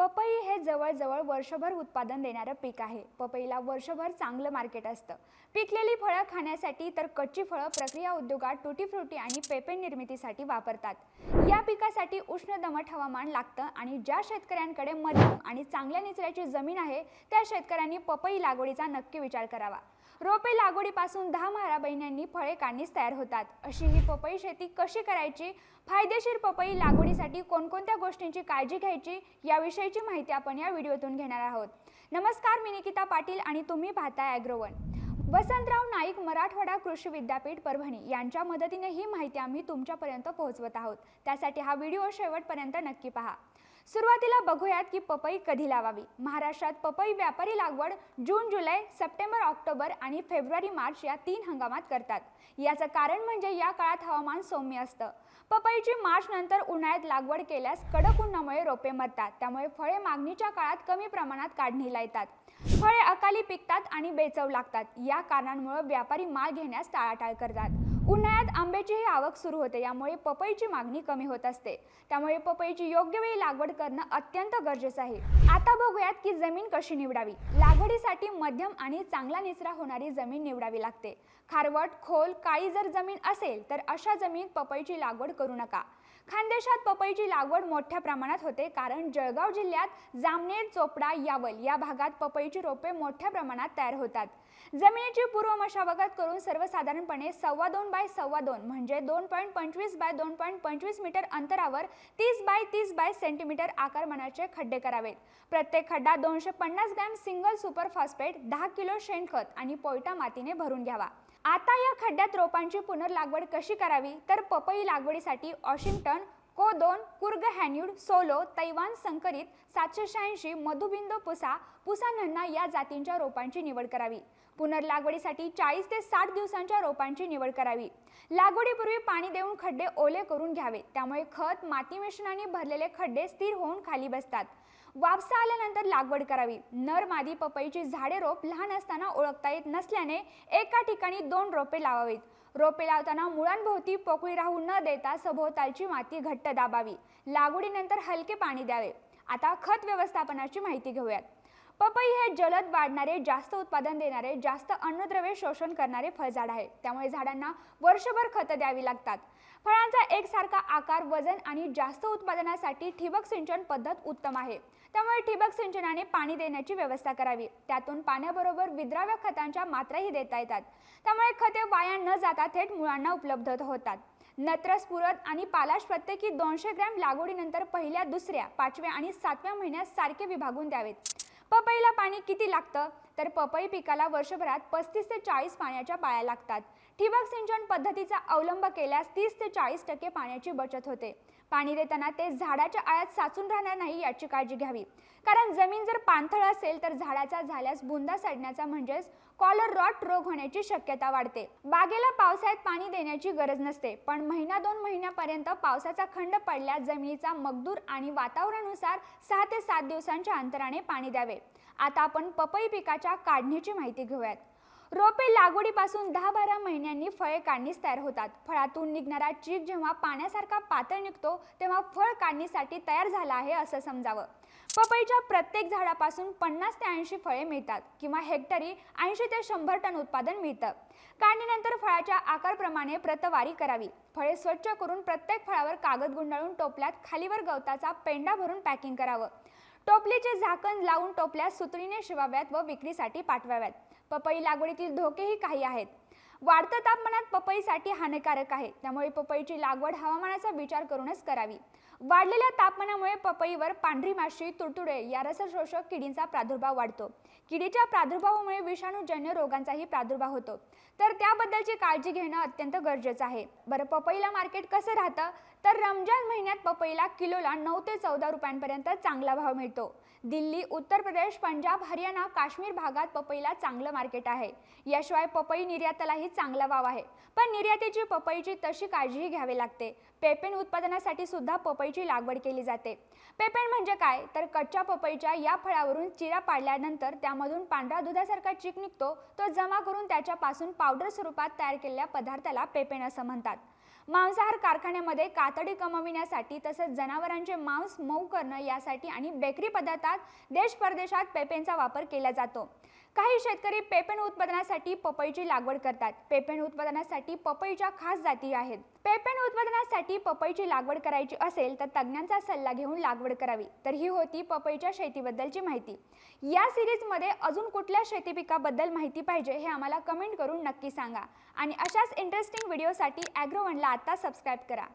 पपई हे जवळजवळ वर्षभर उत्पादन देणारं पीक आहे. पपईला वर्षभर चांगलं मार्केट असतं. पिकलेली फळं खाण्यासाठी तर कच्ची फळं प्रक्रिया उद्योगात टुटी फ्रुटी आणि पेपे निर्मितीसाठी वापरतात. या पिकासाठी उष्ण दमट हवामान लागतं आणि ज्या शेतकऱ्यांकडे मध्यम आणि चांगल्या निचऱ्याची जमीन आहे त्या शेतकऱ्यांनी पपई लागवडीचा नक्की विचार करावा. रोपे लागवडीपासून दहा बारा महिन्यांनी फळे काढणीस तयार होतात. अशी ही पपई शेती कशी करायची? फायदेशीर पपई लागवडीसाठी कोणकोणत्या गोष्टींची काळजी घ्यायची? याविषयीची माहिती आपण या व्हिडिओतून घेणार आहोत. नमस्कार मी निकिता पाटील आणि तुम्ही पाहताय ॲग्रोवन वसंतराव नाईक मराठवाडा कृषी विद्यापीठ परभणी यांच्या मदतीने ही माहिती आम्ही तुमच्यापर्यंत पोहोचवत आहोत. त्यासाठी हा व्हिडिओ शेवटपर्यंत नक्की पहा. सुरुवातीला बघूयात की पपई कधी लावावी. महाराष्ट्रात पपई व्यापारी लागवड जून जुलै सप्टेंबर ऑक्टोबर आणि फेब्रुवारी मार्च या तीन हंगामात करतात. याचं कारण म्हणजे या काळात हवामान सौम्य असतं. पपईची मार्च नंतर उन्हाळ्यात लागवड केल्यास कडक उन्हामुळे रोपे मरतात. त्यामुळे फळे मागणीच्या काळात कमी प्रमाणात काढणीला येतात फळे अकाली पिकतात आणि बेचव लागतात. या कारणांमुळे व्यापारी माल घेण्यास टाळाटाळ करतात. उन्हाळ्यात आंब्याचीही आवक सुरू होते. यामुळे पपईची मागणी कमी होत असते. त्यामुळे पपईची योग्य वेळी लागवड करणं अत्यंत गरजेचं आहे. आता बघूयात की जमीन कशी निवडावी. लागवडीसाठी मध्यम आणि चांगला निचरा होणारी जमीन निवडावी लागते. खारवट खोल काळी जर जमीन असेल तर अशा जमीन पपईची लागवड करू नका. खानदेशात पपईची लागवड मोठ्या प्रमाणात होते कारण जळगाव जिल्ह्यात जामनेर चोपडा यावल या भागात पपईची रोपे मोठ्या प्रमाणात तयार होतात. जमिनीची पूर्व मशागत करून सर्वसाधारणपणे सव्वा दोन बाय सव्वा दोन म्हणजे दोन पॉईंट पंचवीस बाय दोन पॉईंट पंचवीस मीटर अंतरावर तीस बाय तीस बाय सेंटीमीटर आकारमानाचे खड्डे करावेत. प्रत्येक खड्डा दोनशे पन्नास ग्रॅम सिंगल सुपर फॉस्फेट दहा किलो शेणखत आणि पोयटा मातीने भरून घ्यावा. आता या खड्ड्यात रोपांची पुनर्लागवड कशी करावी? तर पपई लागवडीसाठी वॉशिंग्टन को दोन कुर्ग हॅन्यूड सोलो तैवान संकरित सातशे शहाऐंशी मधुबिंदू पुसा पुसा नन्ना या जातींच्या रोपांची निवड करावी. पुनर्लागवडीसाठी चाळीस ते साठ दिवसांच्या रोपांची निवड करावी. लागवडीपूर्वी पाणी देऊन खड्डे ओले करून घ्यावे. त्यामुळे खत माती मिश्रणाने भरलेले खड्डे स्थिर होऊन खाली बसतात. वापसा आल्यानंतर लागवड करावी. नर मादी पपईची झाडे रोप लहान असताना ओळखता येत नसल्याने एका ठिकाणी दोन रोपे लावावीत. रोपे लावताना मुळांभोवती पोकळी राहू न देता सभोवतालची माती घट्ट दाबावी. लागवडीनंतर हलके पाणी द्यावे. आता खत व्यवस्थापनाची माहिती घेऊयात. पपई हे जलद वाढणारे जास्त उत्पादन देणारे जास्त अन्नद्रव्य शोषण करणारे फळझाड आहे. त्यामुळे झाडांना वर्षभर खतं द्यावी लागतात. फळांचा एकसारखा आकार वजन आणि जास्त उत्पादनासाठी ठिबक सिंचन पद्धत उत्तम आहे. त्यामुळे ठिबक सिंचनाने पाणी देण्याची व्यवस्था करावी. त्यातून पाण्याबरोबर विद्राव्य खतांच्या मात्राही देता येतात. त्यामुळे खते वाया न जाता थेट मुळांना उपलब्ध होतात. नत्र स्फुरद आणि पालाश प्रत्येकी दोनशे ग्रॅम लागवडीनंतर पहिल्या दुसऱ्या पाचव्या आणि सातव्या महिन्यात सारखे विभागून द्यावेत. पपईला पाणी किती लागतं? तर पपई पिकाला वर्षभरात पस्तीस ते चाळीस पाण्याच्या पाळ्या लागतात. ठिबक सिंचन पद्धतीचा अवलंब केल्यास तीस ते चाळीस टक्के पाण्याची बचत होते. पाणी देताना ते झाडाच्या आळ्यात साचून राहणार नाही याची काळजी घ्यावी. कारण जमीन जर पाणथळ असेल तर झाडाचा झाल्यास बुंदा सडण्याचा म्हणजेच कॉलर रॉट रोग होण्याची शक्यता वाढते. बागेला पावसाळ्यात पाणी देण्याची गरज नसते पण महिना दोन महिन्यापर्यंत पावसाचा खंड पडल्यास जमिनीचा मगदूर आणि वातावरणानुसार सहा ते सात दिवसांच्या अंतराने पाणी द्यावे. आता आपण पपई पिकाच्या काढणीची माहिती घेऊयात. रोपे लागवडीपासून दहा बारा महिन्यांनी फळे काढणीस तयार होतात. फळातून निघणारा चीक जेव्हा पाण्यासारखा पातळ निघतो तेव्हा फळ काढणीसाठी तयार झाला आहे असं समजावं. पपईच्या प्रत्येक झाडापासून पन्नास ते ऐंशी फळे मिळतात किंवा हेक्टरी ऐंशी ते शंभर टन उत्पादन मिळतं. काढणीनंतर फळाच्या आकारप्रमाणे प्रतवारी करावी. फळे स्वच्छ करून प्रत्येक फळावर कागद गुंडाळून टोपल्यात खालीवर गवताचा पेंडा भरून पॅकिंग करावं. टोपलीचे झाकण लावून टोपल्यात सुतळीने शिवाव्यात व विक्रीसाठी पाठवाव्यात. पपई लागवडीतील धोकेही काही आहेत. वाढतं तापमानात पपईसाठी हानिकारक आहे. त्यामुळे पपईची लागवड हवामानाचा विचार करूनच करावी. वाढलेल्या तापमानामुळे पपईवर पांढरी माशी तुडतुडे या रसशोषक किडींचा प्रादुर्भाव वाढतो. किडीच्या प्रादुर्भावामुळे विषाणूजन्य रोगांचाही प्रादुर्भाव होतो. तर त्याबद्दलची काळजी घेणं अत्यंत गरजेचं आहे. बरं पपईला मार्केट कसं राहतं? तर रमजान महिन्यात पपईला किलोला नऊ ते चौदा रुपयांपर्यंत चांगला भाव मिळतो. दिल्ली उत्तर प्रदेश पंजाब हरियाणा काश्मीर भागात पपईला चांगलं मार्केट आहे. याशिवाय पपई निर्यातालाही चांगला भाव आहे. पण निर्यातीची पपईची तशी काळजीही घ्यावी लागते. पेपेन उत्पादनासाठी सुद्धा पपईची लागवड केली जाते. पेपेन म्हणजे काय? तर कच्च्या पपईच्या या फळावरून चिरा पाडल्यानंतर त्यामधून पांढरा दुधासारखा चीक निघतो. तो जमा करून त्याच्यापासून पावडर स्वरूपात तयार केलेल्या पदार्थाला पेपेन असं म्हणतात. मांसाहार कारखान्यामध्ये कातडी कमविण्यासाठी तसंच जनावरांचे मांस मऊ करणं यासाठी आणि बेकरी पदार्थात देश परदेशात पेपेंचा वापर केला जातो. काही शेतकरी पेपेन उत्पादनासाठी पपईची लागवड करतात. पेपेन उत्पादनासाठी पपईच्या खास जाती आहेत. पेपेन शेतीसाठी पपईची लागवड करायची असेल तर तज्ज्ञांचा सल्ला घेऊन लागवड करावी. तर ही होती पपईच्या शेतीबद्दलची माहिती. या सिरीजमध्ये अजून कुठल्या शेती पिकाबद्दल माहिती पाहिजे हे आम्हाला कमेंट करून नक्की सांगा. आणि अशाच इंटरेस्टिंग व्हिडिओसाठी ॲग्रोवनला आता सबस्क्राईब करा.